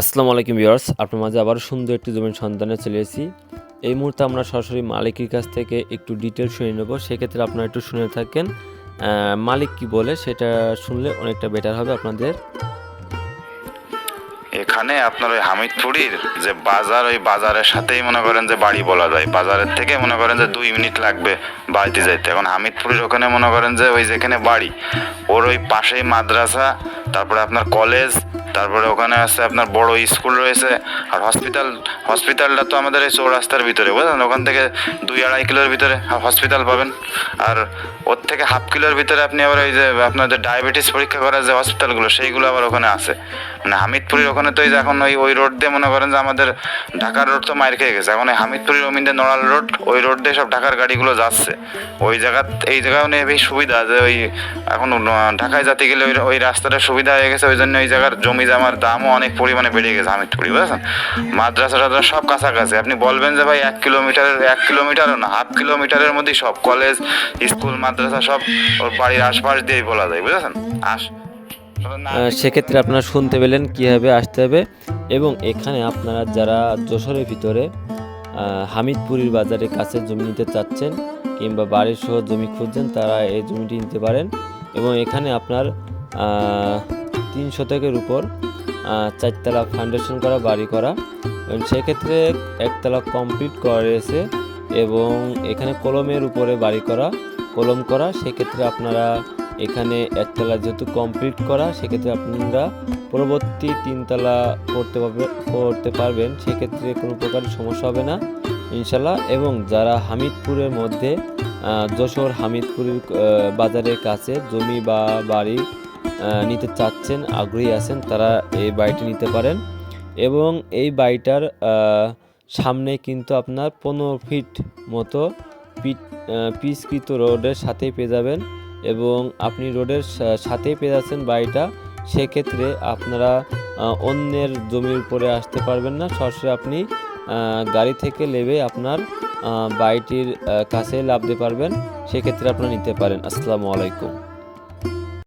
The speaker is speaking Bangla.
আসসালামু আলাইকুম ভিউয়ার্স, আপনার মাঝে আবার সুন্দর একটি জমির সন্ধানে চলে এসেছি। এই মুহূর্তে আমরা সরাসরি মালিকের কাছ থেকে একটু ডিটেল শুনে নেব, সেক্ষেত্রে আপনারা একটু শুনে থাকেন। মালিক কি বলে সেটা শুনলে অনেকটা বেটার হবে আপনাদের। এখানে আপনার ওই হামিদপুরির যে বাজার, ওই বাজারের সাথেই মনে করেন যে বাড়ি বলা যায়। বাজারের থেকে মনে করেন যে দুই মিনিট লাগবে বাড়িতে যাইতে। এখন হামিদপুরির ওখানে মনে করেন যে ওই যেখানে বাড়ি, ওর ওই পাশেই মাদ্রাসা, তারপরে আপনার কলেজ তারপরে ওখানে আছে আপনার বড় স্কুল রয়েছে, আর হসপিটাল হসপিটালটা তো আমাদের এই চৌরাস্তার ভিতরে, বুঝলেন? ওখান থেকে দুই আড়াই কিলোর ভিতরে হসপিটাল পাবেন। আর ওর থেকে হাফ কিলোর ভিতরে আপনি আবার ওই যে আপনাদের ডায়াবেটিস পরীক্ষা করার যে হসপিটালগুলো সেইগুলো আবার ওখানে আছে। মানে হামিদপুরের ওখানে তো এই যে এখন ওই ওই রোড দিয়ে মনে করেন যে আমাদের ঢাকার রোড তো মার খেয়ে গেছে। এখন ওই হামিদপুরের অমিন্দে নড়াল রোড ওই রোড দিয়ে সব ঢাকার গাড়িগুলো যাচ্ছে। ওই জায়গা, এই জায়গাও নিয়ে বেশ সুবিধা যে ওই এখন ঢাকায় যেতে গেলে ওই ওই রাস্তাটা সুবিধা হয়ে গেছে, ওই জন্য ওই জায়গার জমি জামার দামও অনেক পরিমাণে বেড়ে গেছে হামিদপুরি বুঝেছেন? মাদ্রাসা টাদ্রাসা সব কাছাকাছি। আপনি বলবেন যে ভাই এক কিলোমিটারের এক কিলোমিটারও না, হাফ কিলোমিটারের মধ্যেই সব কলেজ স্কুল মাদ্রাসা সব ওর বাড়ির আশপাশ দিয়েই বলা যায়, বুঝেছেন? আশ সেক্ষেত্রে আপনারা শুনতে পেলেন কীভাবে আসতে হবে। এবং এখানে আপনারা যারা যশোরের ভিতরে হামিদপুরীর বাজারের কাছে জমি নিতে চাচ্ছেন কিংবা বাড়ির সহ জমি খুঁজছেন, তারা এই জমিটি নিতে পারেন। এবং এখানে আপনার তিন শতকের উপর চারতলা ফাউন্ডেশন করা, বাড়ি করা। সেক্ষেত্রে একতলা কমপ্লিট করা রয়েছে এবং এখানে কলমের উপরে বাড়ি করা, কলম করা। সেক্ষেত্রে আপনারা এখানে একতলা যেহেতু কমপ্লিট করা, সেক্ষেত্রে আপনারা পরবর্তী তিনতলা করতে পারবে, করতে পারবেন। সেক্ষেত্রে কোনো প্রকার সমস্যা হবে না ইনশাল্লাহ এবং যারা হামিদপুরের মধ্যে যশোর হামিদপুরের বাজারের কাছে, জমি বা বাড়ি নিতে চাচ্ছেন, আগ্রহী আছেন, তারা এই বাড়িটি নিতে পারেন। এবং এই বাড়িটার সামনে কিন্তু আপনার পনেরো ফিট মতো পিট পিচকৃত রোডের সাথেই পেয়ে যাবেন। এবং আপনি রোডের সাথেই পেয়ে যাচ্ছেন বাড়িটা সেক্ষেত্রে আপনারা অন্যের জমির উপরে আসতে পারবেন না। সরাসরি আপনি গাড়ি থেকে নেবে আপনার বাড়িটির কাছে লাভতে পারবেন। সেক্ষেত্রে আপনারা নিতে পারেন। আসসালামু আলাইকুম।